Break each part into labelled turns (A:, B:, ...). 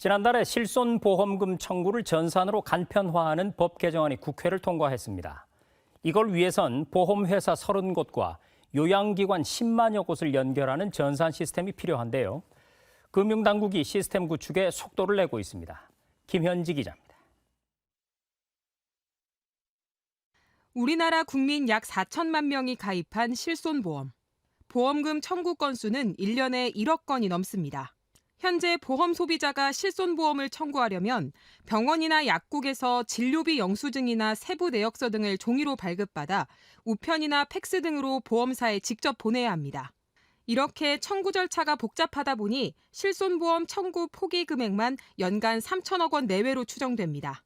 A: 지난달에 실손보험금 청구를 전산으로 간편화하는 법 개정안이 국회를 통과했습니다. 이걸 위해선 보험회사 30곳과 요양기관 10만여 곳을 연결하는 전산 시스템이 필요한데요. 금융당국이 시스템 구축에 속도를 내고 있습니다. 김현지 기자입니다.
B: 우리나라 국민 약 4천만 명이 가입한 실손보험. 보험금 청구 건수는 1년에 1억 건이 넘습니다. 현재 보험 소비자가 실손보험을 청구하려면 병원이나 약국에서 진료비 영수증이나 세부 내역서 등을 종이로 발급받아 우편이나 팩스 등으로 보험사에 직접 보내야 합니다. 이렇게 청구 절차가 복잡하다 보니 실손보험 청구 포기 금액만 연간 3천억 원 내외로 추정됩니다.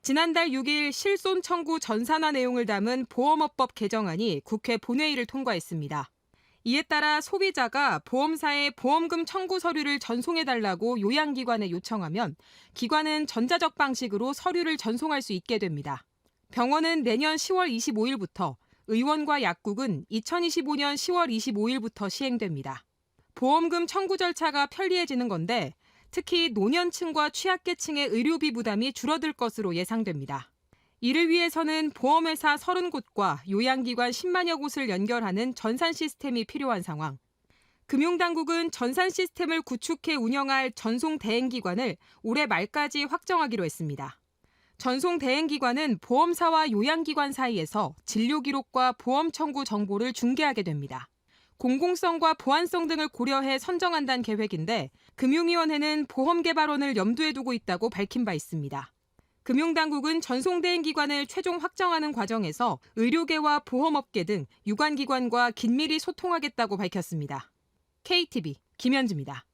B: 지난달 6일 실손 청구 전산화 내용을 담은 보험업법 개정안이 국회 본회의를 통과했습니다. 이에 따라 소비자가 보험사에 보험금 청구 서류를 전송해달라고 요양기관에 요청하면 기관은 전자적 방식으로 서류를 전송할 수 있게 됩니다. 병원은 내년 10월 25일부터, 의원과 약국은 2025년 10월 25일부터 시행됩니다. 보험금 청구 절차가 편리해지는 건데 특히 노년층과 취약계층의 의료비 부담이 줄어들 것으로 예상됩니다. 이를 위해서는 보험회사 30곳과 요양기관 10만여 곳을 연결하는 전산 시스템이 필요한 상황. 금융당국은 전산 시스템을 구축해 운영할 전송 대행기관을 올해 말까지 확정하기로 했습니다. 전송 대행기관은 보험사와 요양기관 사이에서 진료 기록과 보험 청구 정보를 중개하게 됩니다. 공공성과 보안성 등을 고려해 선정한다는 계획인데 금융위원회는 보험개발원을 염두에 두고 있다고 밝힌 바 있습니다. 금융당국은 전송대행 기관을 최종 확정하는 과정에서 의료계와 보험업계 등 유관 기관과 긴밀히 소통하겠다고 밝혔습니다. KTV 김현지입니다.